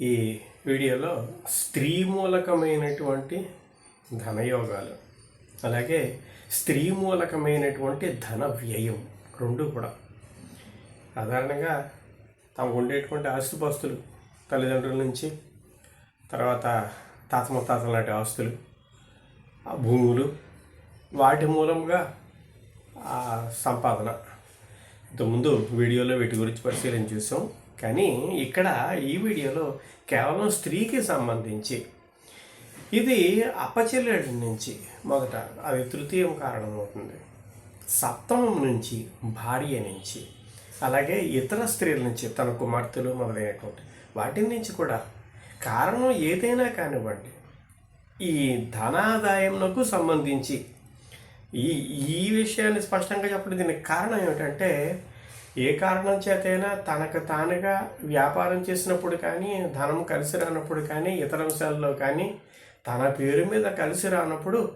ఈ వీడియోలో స్త్రీ మూలకమైనటువంటి ధనయోగాలు అలాగే స్త్రీ మూలకమైనటువంటి ధన వ్యయం రెండు కూడా. సాధారణంగా తమకు ఉండేటువంటి ఆస్తుపాస్తులు తల్లిదండ్రుల నుంచి తర్వాత తాత ముత్తాతల లాంటి ఆస్తులు ఆ భూములు వాటి మూలంగా ఆ సంపాదన. ఇంతకుముందు వీడియోలో వీటి గురించి పరిశీలన చూసాం కానీ ఇక్కడ ఈ వీడియోలో కేవలం స్త్రీకి సంబంధించి ఇది అప్పచెల్లెడి నుంచి మొదట అవి తృతీయం కారణమవుతుంది. సప్తమం నుంచి భార్య నుంచి అలాగే ఇతర స్త్రీల నుంచి తన కుమార్తెలు మొదలైనటువంటి వాటి నుంచి కూడా కారణం ఏదైనా కానివ్వండి ఈ ధనాదాయంకు సంబంధించి ఈ ఈ విషయాన్ని స్పష్టంగా చెప్పడం దీనికి కారణం ఏమిటంటే ఏ కారణం చేతైనా తనకు తానుగా వ్యాపారం చేసినప్పుడు కానీ ధనం కలిసి రానప్పుడు కానీ ఇతర అంశాల్లో కానీ తన పేరు మీద కలిసి రానప్పుడు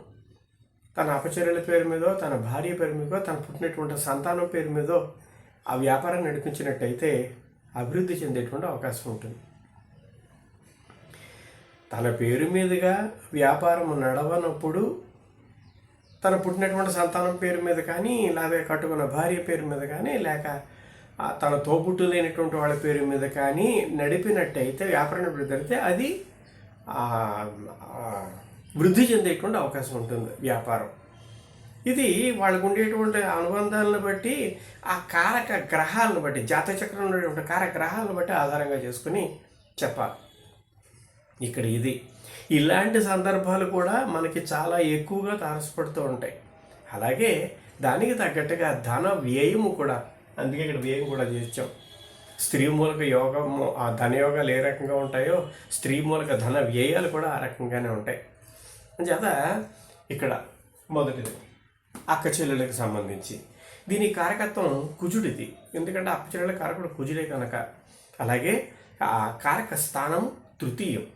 తన అపచర్యల పేరు మీదో తన భార్య పేరు మీదో తన పుట్టినటువంటి సంతానం పేరు మీదో ఆ వ్యాపారం నడిపించినట్టయితే అభివృద్ధి చెందేటువంటి అవకాశం ఉంటుంది. తన పేరు మీదుగా వ్యాపారం నడవనప్పుడు తన పుట్టినటువంటి సంతానం పేరు మీద కానీ లేదా కట్టుకున్న భార్య పేరు మీద కానీ లేక తన తోబుట్టు లేనటువంటి వాళ్ళ పేరు మీద కానీ నడిపినట్టయితే వ్యాపారం నడిపితే అది వృద్ధి చెందేటువంటి అవకాశం ఉంటుంది వ్యాపారం. ఇది వాళ్ళకు ఉండేటువంటి అనుబంధాలను బట్టి ఆ కారక గ్రహాలను బట్టి జాతక ఉండేటువంటి కారక గ్రహాలను బట్టి ఆధారంగా చేసుకుని చెప్పాలి. ఇక్కడ ఇది. ఇలాంటి సందర్భాలు కూడా మనకి చాలా ఎక్కువగా తారసపడుతూ ఉంటాయి. అలాగే దానికి తగ్గట్టుగా ధన వ్యయము కూడా అందుకే ఇక్కడ వ్యయం కూడా చేర్చాం స్త్రీ మూలక యోగము ఆ ధన యోగాలు ఏ రకంగా ఉంటాయో స్త్రీ మూలక ధన వ్యయాలు కూడా ఆ రకంగానే ఉంటాయి. చేత ఇక్కడ మొదటిది అక్క చెల్లెలకు సంబంధించి. దీని కారకత్వం కుజుడిది. ఎందుకంటే అక్క చెల్లెల కారకుడు కుజుడే కనుక. అలాగే ఆ కారక స్థానం తృతీయం.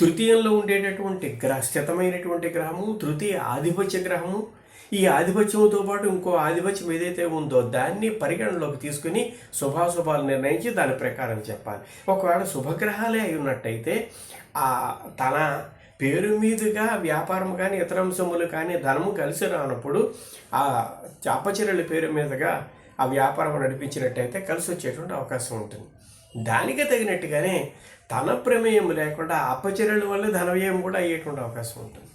తృతీయంలో ఉండేటటువంటి గ్రహ స్థితమైనటువంటి గ్రహము తృతీయ ఆధిపత్య గ్రహము. ఈ ఆధిపత్యంతో పాటు ఇంకో ఆధిపత్యం ఏదైతే ఉందో దాన్ని పరిగణనలోకి తీసుకుని శుభాశుభాలు నిర్ణయించి దాని ప్రకారం చెప్పాలి. ఒకవేళ శుభగ్రహాలే అయి ఉన్నట్టయితే ఆ తన పేరు మీదుగా వ్యాపారం కానీ ఇతర అంశములు కానీ ధనము కలిసి రానప్పుడు ఆ చాపచర్యల పేరు మీదుగా ఆ వ్యాపారం నడిపించినట్టయితే కలిసి వచ్చేటువంటి అవకాశం ఉంటుంది. దానికి తగినట్టుగానే ధన ప్రమేయం లేకుండా అపచర్యల వల్ల ధనవ్యయం కూడా అయ్యేటువంటి అవకాశం ఉంటుంది.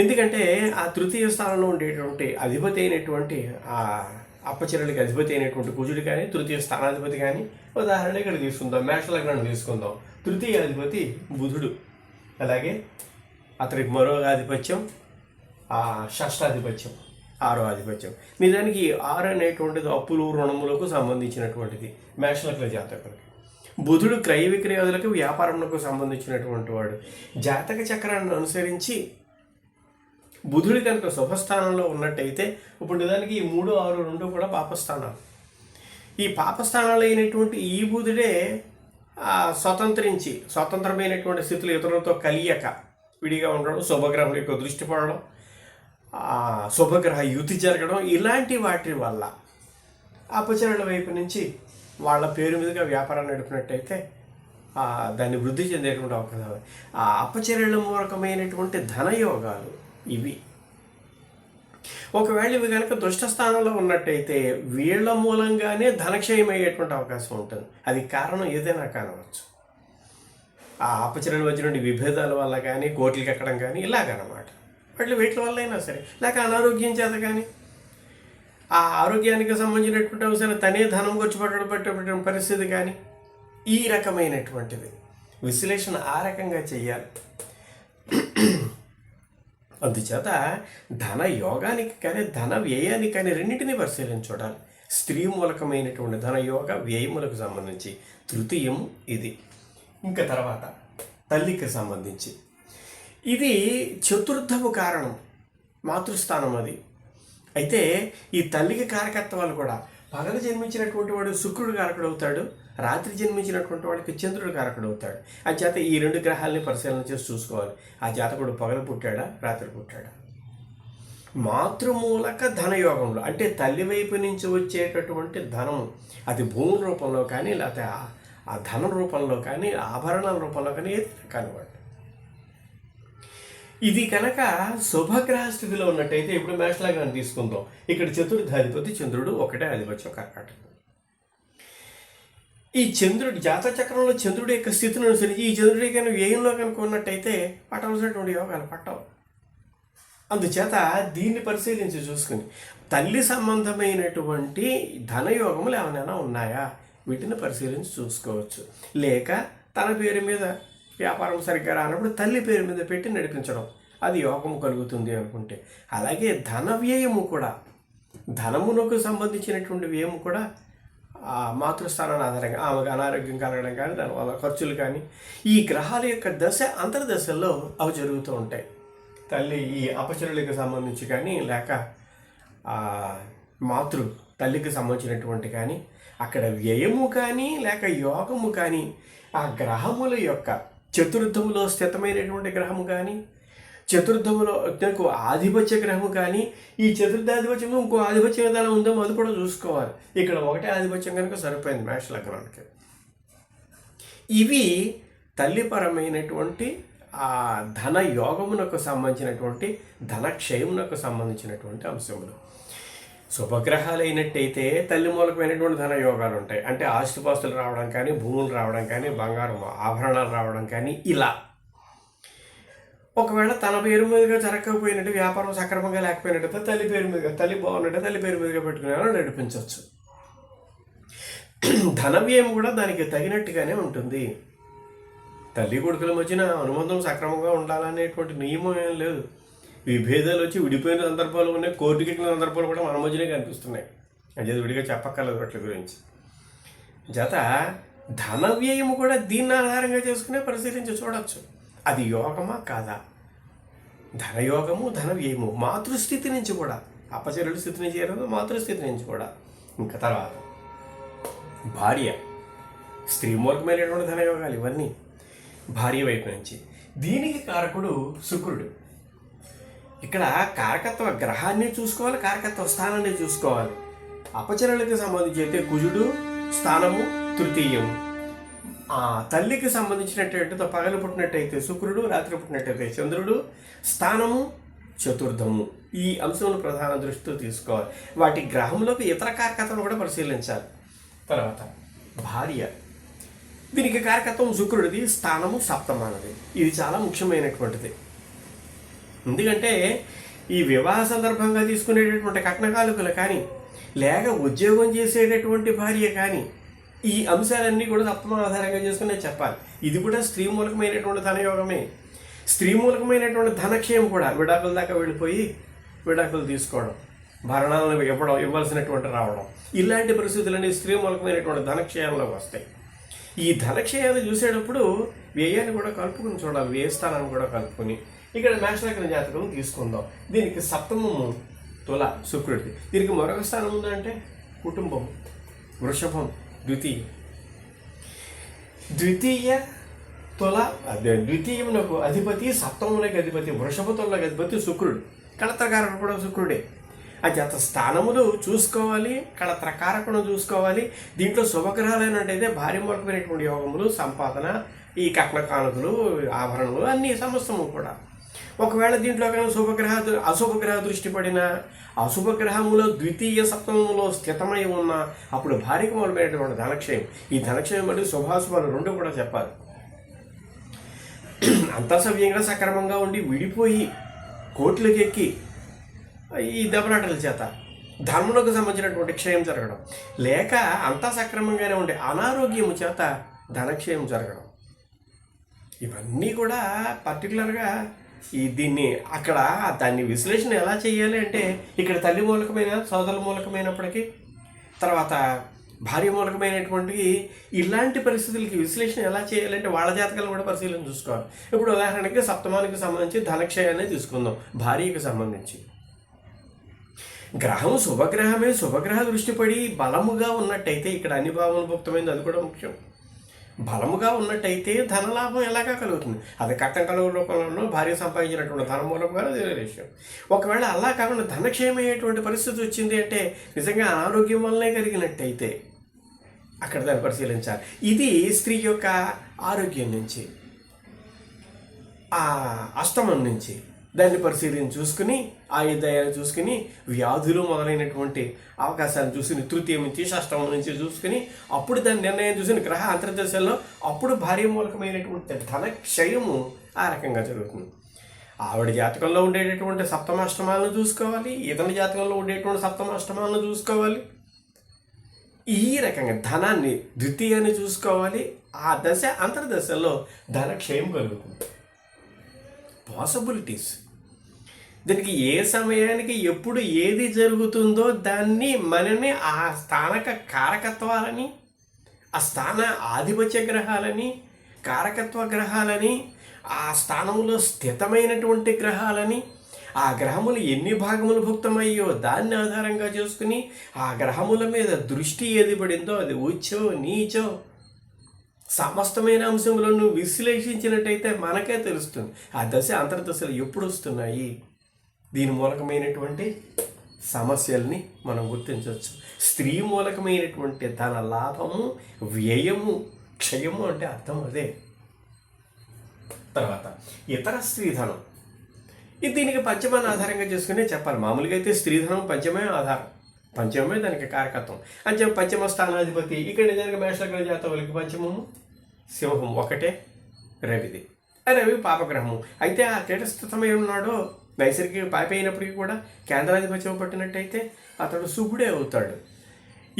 ఎందుకంటే ఆ తృతీయ స్థానంలో ఉండేటువంటి అధిపతి అయినటువంటి ఆ అపచర్యలకి అధిపతి అయినటువంటి కుజుడు కానీ తృతీయ స్థానాధిపతి కానీ ఉదాహరణ ఇక్కడ తీసుకుందాం. మేష తీసుకుందాం. తృతీయ అధిపతి బుధుడు. అలాగే అతనికి మరో ఆధిపత్యం ఆ షష్టాధిపత్యం ఆరో ఆధిపత్యం. నిజానికి ఆరు అనేటువంటిది అప్పులు రుణములకు సంబంధించినటువంటిది మేషలగ్న జాతకులకి. బుధుడు క్రయ విక్రయాదులకు వ్యాపారములకు సంబంధించినటువంటి వాడు. జాతక చక్రాన్ని అనుసరించి బుధుడి కనుక శుభస్థానంలో ఉన్నట్టయితే ఇప్పుడు నిజానికి ఈ మూడు ఆరు రెండు కూడా పాపస్థానాలు. ఈ పాపస్థానాలు అయినటువంటి ఈ బుధుడే స్వతంత్రించి స్వతంత్రమైనటువంటి స్థితులు ఇతరులతో కలియక విడిగా ఉండడం శుభగ్రహం యొక్క దృష్టి పడడం ఆ, శుభగ్రహ యుతి జరగడం ఇలాంటి వాటి వల్ల అపచరణ వైపు నుంచి వాళ్ళ పేరు మీదుగా వ్యాపారం నడిపినట్టయితే దాన్ని వృద్ధి చెందేటువంటి అవకాశం ఆ అపచర్యల మూలకమైనటువంటి ధనయోగాలు ఇవి. ఒకవేళ ఇవి కనుక దుష్ట స్థానంలో ఉన్నట్టయితే వీళ్ళ మూలంగానే ధనక్షయం అయ్యేటువంటి అవకాశం ఉంటుంది. అది కారణం ఏదైనా కానవచ్చు. ఆ అపచరణ మధ్య నుండి విభేదాల వల్ల కానీ కోట్లకి ఎక్కడం కానీ ఇలాగనమాట. వాళ్ళు వీటి వల్ల అయినా సరే లేక అనారోగ్యం చేత కానీ ఆ ఆరోగ్యానికి సంబంధించినటువంటి అవసరం తనే ధనం ఖర్చు పెట్టడం పరిస్థితి కానీ ఈ రకమైనటువంటిది విశ్లేషణ ఆ రకంగా చేయాలి అందుచేత ధన యోగానికి కానీ ధన వ్యయానికి కానీ రెండింటినీ పరిశీలన చూడాలి. స్త్రీ మూలకమైనటువంటి ధన యోగ వ్యయములకు సంబంధించి. తృతీయం ఇది. ఇంకా తర్వాత తల్లికి సంబంధించి. ఇది చతుర్థము కారణం మాతృస్థానం అది. అయితే ఈ తల్లికి కారకత్వాలు కూడా పగలు జన్మించినటువంటి వాడు శుక్రుడు కారకుడవుతాడు రాత్రి జన్మించినటువంటి వాడికి చంద్రుడు కారకుడవుతాడు ఆ చేత ఈ రెండు గ్రహాలని పరిశీలన చేసి చూసుకోవాలి. ఆ జాతకుడు పగలు పుట్టాడా రాత్రి పుట్టాడా? మాతృమూలక ధనయోగంలో అంటే తల్లి వైపు నుంచి వచ్చేటటువంటి ధనం అది భూమి రూపంలో కానీ లేకపోతే ఆ- ఆ ధనం రూపంలో కానీ ఆభరణాల రూపంలో కానీ ఏది కానివ్వండి ఇది కనుక శుభగ్రహ స్థితిలో ఉన్నట్టయితే ఇప్పుడు మేషలాగా తీసుకుందాం. ఇక్కడ చతుర్థాధిపతి చంద్రుడు ఒకటే ఆధిపత్యం కర్కాటకం. ఈ చంద్రుడు జాతక చక్రంలో చంద్రుడి యొక్క స్థితిని అనుసరించి ఈ చంద్రుడి కనుక వ్యయంలో కనుక ఉన్నట్టయితే పట్టవలసినటువంటి యోగాలు పట్టవు. అందుచేత దీన్ని పరిశీలించి చూసుకుని తల్లి సంబంధమైనటువంటి ధనయోగములు ఏమైనా ఉన్నాయా? వీటిని పరిశీలించి చూసుకోవచ్చు. లేక తన పేరు మీద వ్యాపారం సరిగ్గా రానప్పుడు తల్లి పేరు మీద పెట్టి నడిపించడం. అది యోగము కలుగుతుంది అనుకుంటే. అలాగే ధన వ్యయము కూడా. ధనమునకు సంబంధించినటువంటి వ్యయము కూడా ఆ మాతృస్థానాన్ని ఆధారంగా ఆమెకు అనారోగ్యం కలగడం కానీ దానివల్ల ఖర్చులు కానీ ఈ గ్రహాల యొక్క దశ అంతర్దశల్లో అవి జరుగుతూ ఉంటాయి. తల్లి ఈ అపచరులకు సంబంధించి కానీ లేక మాతృ తల్లికి సంబంధించినటువంటి కానీ అక్కడ వ్యయము కానీ లేక యోగము కానీ ఆ గ్రహముల యొక్క చతుర్థములో స్థితమైనటువంటి గ్రహము కానీ చతుర్థములో నాకు ఆధిపత్య గ్రహము కానీ ఈ చతుర్థాధిపత్యం ఇంకో ఆధిపత్యం ఏదైనా ఉందో అది కూడా చూసుకోవాలి. ఇక్కడ ఒకటే ఆధిపత్యం కనుక సరిపోయింది మేష లగ్నానికి. ఇవి తల్లిపరమైనటువంటి ఆ ధన యోగమునకు సంబంధించినటువంటి ధనక్షయమునకు సంబంధించినటువంటి అంశములు. శుభగ్రహాలు అయినట్టయితే తల్లి మూలకమైనటువంటి ధన యోగాలు ఉంటాయి అంటే ఆస్తిపాస్తులు రావడం కానీ భూములు రావడం కానీ బంగారం ఆభరణాలు రావడం కానీ ఇలా. ఒకవేళ తన పేరు మీదుగా జరగకపోయినట్టు వ్యాపారం సక్రమంగా లేకపోయినట్టయితే తల్లి పేరు మీదుగా తల్లి బాగున్నట్టు తల్లి పేరు మీదుగా పెట్టుకునే నడిపించవచ్చు. ధన వ్యయం కూడా దానికి తగినట్టుగానే ఉంటుంది. తల్లి కొడుకుల మధ్యన అనుబంధం సక్రమంగా ఉండాలనేటువంటి నియమం ఏం లేదు. విభేదాలు వచ్చి విడిపోయిన సందర్భాలు ఉన్నాయి. కోర్టుకి ఎక్కిన సందర్భాలు కూడా మన మధ్యనే కనిపిస్తున్నాయి. అంటే విడిగా చెప్పక్కర్లేదు వాటి గురించి. జత ధన వ్యయము కూడా దీన్ని ఆధారంగా చేసుకునే పరిశీలించి చూడవచ్చు అది యోగమా కాదా? ధనయోగము ధన వ్యయము మాతృస్థితి నుంచి కూడా. అపచరుల స్థితి నుంచి చేయడం మాతృస్థితి నుంచి కూడా. ఇంకా తర్వాత. భార్య. స్త్రీ మూలకమైనటువంటి ధనయోగాలు ఇవన్నీ. భార్య వైపు నుంచి. దీనికి కారకుడు శుక్రుడు. ఇక్కడ కారకత్వ గ్రహాన్ని చూసుకోవాలి కారకత్వ స్థానాన్ని చూసుకోవాలి. అపచరులకి సంబంధించి అయితే కుజుడు స్థానము తృతీయం ఆ తల్లికి సంబంధించినట్టు పగలు పుట్టినట్టయితే శుక్రుడు రాత్రి పుట్టినట్టయితే చంద్రుడు స్థానము చతుర్థము. ఈ అంశంలో ప్రధాన దృష్టితో తీసుకోవాలి. వాటి గ్రహంలోకి ఇతర కారకత్వం కూడా పరిశీలించాలి. తర్వాత భార్య. దీనికి కారకత్వం శుక్రుడిది స్థానము సప్తమానది. ఇది చాలా ముఖ్యమైనటువంటిది. ఎందుకంటే ఈ వివాహ సందర్భంగా తీసుకునేటటువంటి కట్నకాలుకలు కానీ లేక ఉద్యోగం చేసేటటువంటి భార్య కానీ ఈ అంశాలన్నీ కూడా సప్తమ ఆధారంగా చేసుకునే చెప్పాలి. ఇది కూడా స్త్రీ మూలకమైనటువంటి ధనయోగమే. స్త్రీ మూలకమైనటువంటి ధనక్షయం కూడా విడాకుల దాకా వెళ్ళిపోయి విడాకులు తీసుకోవడం భరణాలను ఇవ్వడం ఇవ్వాల్సినటువంటి రావడం. ఇలాంటి పరిస్థితులన్నీ స్త్రీ మూలకమైనటువంటి ధనక్షయంలోకి వస్తాయి. ఈ ధనక్షయాన్ని చూసేటప్పుడు వ్యయాన్ని కూడా కలుపుకుని చూడాలి వ్యయ స్థానాన్ని కూడా కలుపుకొని. ఇక్కడ మేషలగ్న జాతకం తీసుకుందాం. దీనికి సప్తమము తుల శుక్రుడిది. దీనికి మరొక స్థానం ఉందంటే కుటుంబం వృషభం ద్వితీయ. ద్వితీయ తుల ద్వితీయమునకు అధిపతి సప్తములకు అధిపతి వృషభతులకు అధిపతి శుక్రుడు. కళత్రకారకుడు కూడా శుక్రుడే. అజాత స్థానములు చూసుకోవాలి కళత్రకారకుడు చూసుకోవాలి. దీంట్లో శుభగ్రహాలైనట్టయితే భార్య మూలకమైనటువంటి యోగములు సంపాదన ఈ కట్న కానుకలు ఆభరణములు అన్ని సమస్తము కూడా. ఒకవేళ దీంట్లో కానీ శుభగ్రహ అశుభగ్రహ దృష్టి పడిన అశుభగ్రహములో ద్వితీయ సప్తమంలో స్థితమై ఉన్న అప్పుడు భార్యకు మూలమైనటువంటి ధనక్షయం. ఈ ధనక్షయం మరియు శుభాశుభాలు రెండు కూడా చెప్పాలి. అంతా సవ్యంగా సక్రమంగా ఉండి విడిపోయి కోట్లకి ఎక్కి ఈ దెబ్బలాటల చేత ధర్మంలోకి సంబంధించినటువంటి క్షయం జరగడం. లేక అంతా సక్రమంగానే ఉండే అనారోగ్యము చేత ధనక్షయం జరగడం. ఇవన్నీ కూడా పర్టికులర్గా ఈ దీన్ని అక్కడ దాన్ని విశ్లేషణ ఎలా చేయాలి అంటే ఇక్కడ తల్లి మూలకమైన సోదరుల మూలకమైనప్పటికీ తర్వాత భార్య మూలకమైనటువంటి ఇలాంటి పరిస్థితులకి విశ్లేషణ ఎలా చేయాలంటే వాళ్ళ జాతకాలు కూడా పరిశీలన చూసుకోవాలి. ఇప్పుడు ఉదాహరణకి సప్తమానికి సంబంధించి ధనక్షయాన్ని తీసుకుందాం భార్యకి సంబంధించి. గ్రహం శుభగ్రహమే శుభగ్రహ దృష్టి పడి బలముగా ఉన్నట్టయితే ఇక్కడ అన్ని భావన భుక్తమైంది అది కూడా ముఖ్యం. బలముగా ఉన్నట్టయితే ధనలాభం ఎలాగా కలుగుతుంది? అది కట్టం కలుగు రూపంలోనూ భార్య సంపాదించినటువంటి ధనం మూలంగా వేరే విషయం. ఒకవేళ అలా కాకుండా ధనక్షయమయ్యేటువంటి పరిస్థితి వచ్చింది అంటే నిజంగా ఆరోగ్యం వల్లనే కలిగినట్టయితే అక్కడ దాన్ని పరిశీలించాలి. ఇది స్త్రీ యొక్క ఆరోగ్యం నుంచి ఆ అష్టమం నుంచి దాన్ని పరిశీలించి చూసుకుని ఆయుధాయాలు చూసుకుని వ్యాధులు మొదలైనటువంటి అవకాశాలను చూసుకుని తృతీయం నుంచి షష్టమం నుంచి చూసుకుని అప్పుడు దాని నిర్ణయం చూసిన గ్రహ అంతర్దశల్లో అప్పుడు భార్య మూలకమైనటువంటి ధన క్షయము ఆ రకంగా జరుగుతుంది. ఆవిడ జాతకంలో ఉండేటటువంటి సప్తమాష్టమాలను చూసుకోవాలి ఇతని జాతకంలో ఉండేటువంటి సప్తమాష్టమాలను చూసుకోవాలి. ఈ రకంగా ధనాన్ని ద్వితీయాన్ని చూసుకోవాలి. ఆ దశ అంతర్దశల్లో ధన క్షయం కలుగుతుంది. పాసిబిలిటీస్ దీనికి ఏ సమయానికి ఎప్పుడు ఏది జరుగుతుందో దాన్ని మనని ఆ స్థానక కారకత్వాలని ఆ స్థాన ఆధిపత్య గ్రహాలని కారకత్వ గ్రహాలని ఆ స్థానంలో స్థితమైనటువంటి గ్రహాలని ఆ గ్రహములు ఎన్ని భాగములు భుక్తమయ్యో దాన్ని ఆధారంగా చేసుకుని ఆ గ్రహముల మీద దృష్టి ఏది పడిందో అది ఉచ్చో నీచో సమస్తమైన అంశములను విశ్లేషించినట్టయితే మనకే తెలుస్తుంది. ఆ దశ అంతర్దశలు ఎప్పుడు వస్తున్నాయి? దీని మూలకమైనటువంటి సమస్యల్ని మనం గుర్తించవచ్చు. స్త్రీ మూలకమైనటువంటి తన లాభము వ్యయము క్షయము అంటే అర్థం అదే. తర్వాత ఇతర స్త్రీధనం. ఇది దీనికి పంచమాన్ని ఆధారంగా చేసుకునే చెప్పాలి. మామూలుగా అయితే స్త్రీధనం పంచమే ఆధారం. పంచమే దానికి కారకత్వం. అంటే పంచమ స్థానాధిపతి ఇక్కడ నిజానికి మేషగ్రహ జాతవులకి పంచమము సింహం. ఒకటే రవిది. రవి పాపగ్రహము. అయితే ఆ తేటస్థితమై ఉన్నాడో నైసర్గిక పాప అయినప్పటికీ కూడా కేంద్రాధిపత్యం పట్టినట్టయితే అతడు శుభుడే అవుతాడు.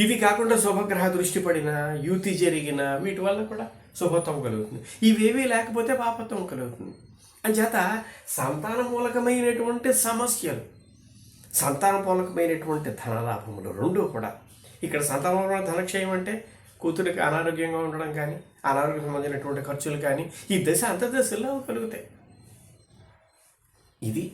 ఇవి కాకుండా శుభగ్రహ దృష్టి పడిన యుతి జరిగిన వీటి వల్ల కూడా శుభత్వం కలుగుతుంది. ఇవేవి లేకపోతే పాపత్వం కలుగుతుంది. అంచేత సంతాన మూలకమైనటువంటి సమస్యలు సంతాన మూలకమైనటువంటి ధనలాభములు రెండూ కూడా ఇక్కడ సంతాన ధనక్షయం అంటే కూతురికి అనారోగ్యంగా ఉండడం కానీ అనారోగ్యం సంబంధించినటువంటి ఖర్చులు కానీ ఈ దశ అంతర్దశల్లో కలుగుతాయి. ఇది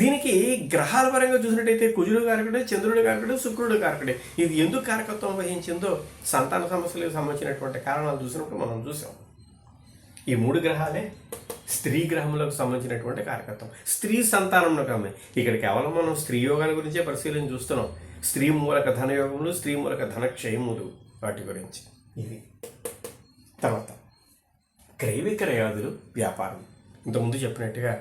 దీనికి గ్రహాల పరంగా చూసినట్టయితే కుజుడు కారకుడే చంద్రుడు కారకుడే శుక్రుడు కారకుడే. ఇది ఎందుకు కారకత్వం వహించిందో సంతాన సమస్యలకు సంబంధించినటువంటి కారణాలు చూసినప్పుడు మనం చూసాం. ఈ మూడు గ్రహాలే స్త్రీ గ్రహములకు సంబంధించినటువంటి కారకత్వం. స్త్రీ సంతానంలో కామే ఇక్కడ కేవలం మనం స్త్రీ యోగాల గురించే పరిశీలన చూస్తున్నాం. స్త్రీ మూలక ధనయోగములు స్త్రీ మూలక ధనక్షయములు వాటి గురించి. ఇది తర్వాత క్రయ విక్రయాదులు వ్యాపారం. ఇంతకుముందు చెప్పినట్టుగా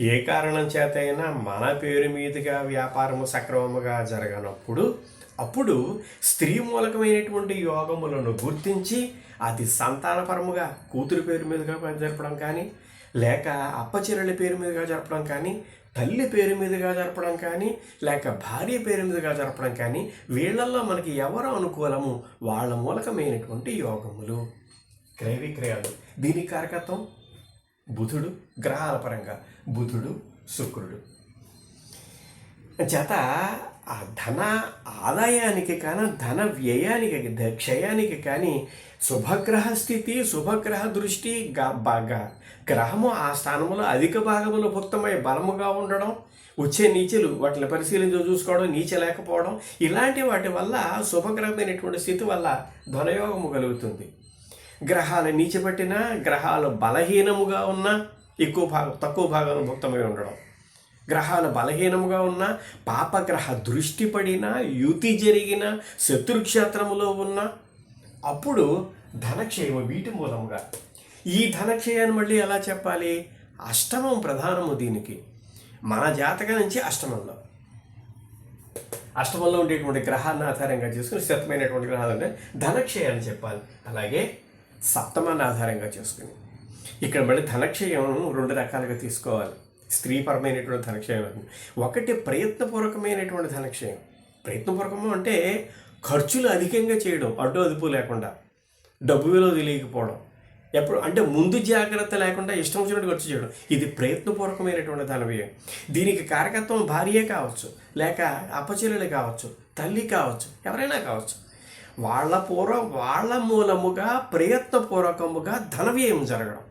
ఏ కారణం చేత అయినా మన పేరు మీదుగా వ్యాపారము సక్రమముగా జరగనప్పుడు అప్పుడు స్త్రీ మూలకమైనటువంటి యోగములను గుర్తించి అది సంతానపరముగా కూతురు పేరు మీదుగా జరపడం కానీ లేక అప్పచెరలి పేరు మీదుగా జరపడం కానీ తల్లి పేరు మీదుగా జరపడం కానీ లేక భార్య పేరు మీదుగా జరపడం కానీ వీళ్ళల్లో మనకి ఎవరు అనుకూలము? వాళ్ళ మూలకమైనటువంటి యోగములు. క్రయ విక్రయాలు. దీని కారకత్వం బుధుడు గ్రహాల పరంగా బుధుడు శుక్రుడు. చేత ఆ ధన ఆదాయానికి కానీ ధన వ్యయానికి క్షయానికి కానీ శుభగ్రహ స్థితి శుభగ్రహ దృష్టి బాగా గ్రహము ఆ స్థానంలో అధిక భాగములో భుక్తమై బలముగా ఉండడం వచ్చే నీచలు వాటిని పరిశీలించి చూసుకోవడం నీచ లేకపోవడం ఇలాంటి వాటి వల్ల శుభగ్రహమైనటువంటి స్థితి వల్ల ధనయోగము కలుగుతుంది. గ్రహాలు నీచబట్టినా గ్రహాలు బలహీనముగా ఉన్నా ఎక్కువ భాగం తక్కువ భాగం భుక్తమై ఉండడం. గ్రహాలు బలహీనముగా ఉన్న పాపగ్రహ దృష్టి పడిన యుతి జరిగిన శత్రుక్షేత్రములో ఉన్న అప్పుడు ధనక్షయము వీటి మూలముగా. ఈ ధనక్షయాన్ని మళ్ళీ ఎలా చెప్పాలి? అష్టమం ప్రధానము దీనికి. మన జాతకం నుంచి అష్టమంలో. అష్టమంలో ఉండేటువంటి గ్రహాన్ని ఆధారంగా చేసుకుని స్థితమైనటువంటి గ్రహాలు ధనక్షయాన్ని చెప్పాలి. అలాగే సప్తమాన్ని ఆధారంగా చేసుకుని ఇక్కడ మళ్ళీ ధనక్షయం రెండు రకాలుగా తీసుకోవాలి. స్త్రీపరమైనటువంటి ధనక్షయం ఒకటి ప్రయత్నపూర్వకమైనటువంటి ధనక్షయం. ప్రయత్నపూర్వకము అంటే ఖర్చులు అధికంగా చేయడం అడ్డు అదుపు లేకుండా డబ్బు విలువ తెలియకపోవడం. ఎప్పుడు అంటే ముందు జాగ్రత్త లేకుండా ఇష్టం వచ్చినట్టు ఖర్చు చేయడం. ఇది ప్రయత్నపూర్వకమైనటువంటి ధన వ్యయం. దీనికి కారకత్వం భార్యే కావచ్చు లేక అప్పచెల్లెలు కావచ్చు తల్లి కావచ్చు ఎవరైనా కావచ్చు. వాళ్ళ పూర్వ వాళ్ళ మూలముగా ప్రయత్నపూర్వకముగా ధనవ్యయం జరగడం.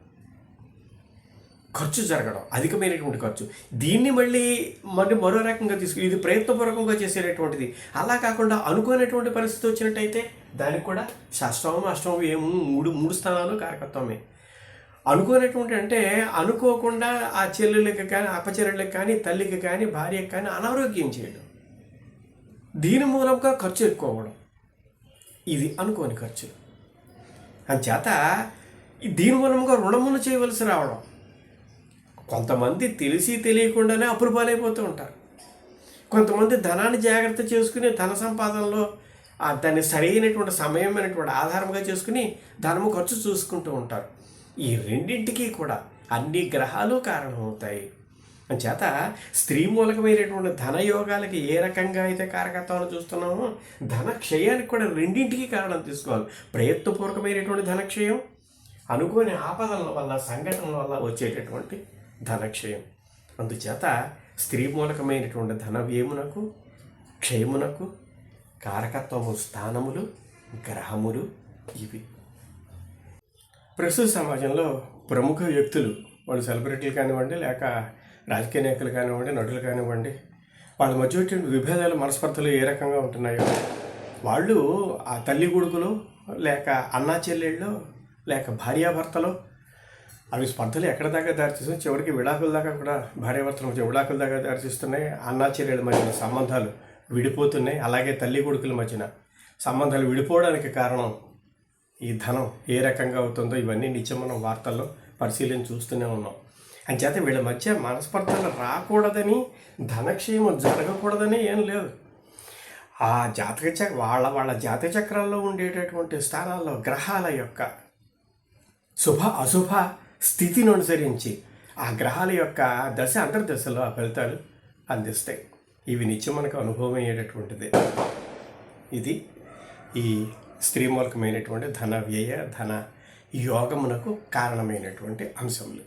ఖర్చు జరగడం. అధికమైనటువంటి ఖర్చు. దీన్ని మళ్ళీ మరి మరో రకంగా తీసుకు ఇది ప్రయత్నపూర్వకంగా చేసేటటువంటిది. అలా కాకుండా అనుకోనటువంటి పరిస్థితి వచ్చినట్టయితే దానికి కూడా షష్టమం అష్టమం ఏం మూడు మూడు స్థానాలు కారకత్వమే అనుకోనటువంటి అంటే అనుకోకుండా ఆ చెల్లెళ్ళకి కానీ అపచెల్లెళ్ళకి కానీ తల్లికి కానీ భార్యకి కానీ అనారోగ్యం చేయడం. దీని మూలంగా ఖర్చు ఎక్కువ అవ్వడం. ఇది అనుకోని ఖర్చులు అంచేత దీని మూలంగా రుణములు చేయవలసి రావడం. కొంతమంది తెలిసి తెలియకుండానే అప్పులు పాలైపోతూ ఉంటారు. కొంతమంది ధనాన్ని జాగ్రత్త చేసుకుని ధన సంపాదనలో దాన్ని సరైనటువంటి సమయమైనటువంటి ఆధారంగా చేసుకుని ధనము ఖర్చు చూసుకుంటూ ఉంటారు. ఈ రెండింటికి కూడా అన్ని గ్రహాలు కారణమవుతాయి. చేత స్త్రీ మూలకమైనటువంటి ధన యోగాలకి ఏ రకంగా అయితే కారకత్వాలు చూస్తున్నామో ధన క్షయానికి కూడా రెండింటికి కారణం తీసుకోవాలి. ప్రయత్నపూర్వకమైనటువంటి ధనక్షయం అనుకోని ఆపదల వల్ల సంఘటనల వల్ల వచ్చేటటువంటి ధనక్షయం. అందుచేత స్త్రీ మూలకమైనటువంటి ధన వ్యయమునకు క్షయమునకు కారకత్వము స్థానములు గ్రహములు ఇవి. ప్రస్తుత సమాజంలో ప్రముఖ వ్యక్తులు వాళ్ళు సెలబ్రిటీలు కానివ్వండి లేక రాజకీయ నాయకులు కానివ్వండి నటులు కానివ్వండి వాళ్ళ మధ్య వచ్చే విభేదాలు మనస్పర్ధలు ఏ రకంగా ఉంటున్నాయో వాళ్ళు ఆ తల్లి కొడుకులు లేక అన్నా చెల్లెళ్ళు లేక భార్యాభర్తలు అవి స్పర్ధలు ఎక్కడ దాకా దారితీస్తున్నాయి చివరికి విడాకుల దాకా కూడా భార్యాభర్తల మధ్య విడాకుల దాకా దారితీస్తున్నాయి అన్నా చెల్లెళ్ళ మధ్యన సంబంధాలు విడిపోతున్నాయి. అలాగే తల్లి కొడుకుల మధ్యన సంబంధాలు విడిపోవడానికి కారణం ఈ ధనం ఏ రకంగా అవుతుందో ఇవన్నీ నిత్యం మనం వార్తల్లో పరిశీలన చూస్తూనే ఉన్నాం. అంచేత వీళ్ళ మధ్య మనస్పర్ధలు రాకూడదని ధనక్షేమం జరగకూడదని ఏం లేదు. ఆ జాతక చక్ర వాళ్ళ వాళ్ళ జాతక చక్రాల్లో ఉండేటటువంటి స్థానాల్లో గ్రహాల యొక్క శుభ అశుభ స్థితిని అనుసరించి ఆ గ్రహాల యొక్క దశ అంతర్దశలో ఆ ఫలితాలు అందిస్తాయి. ఇవి నిత్యం మనకు అనుభవం అయ్యేటటువంటిది. ఇది ఈ స్త్రీ మూలకమైనటువంటి ధన వ్యయ ధన యోగమునకు కారణమైనటువంటి అంశములు.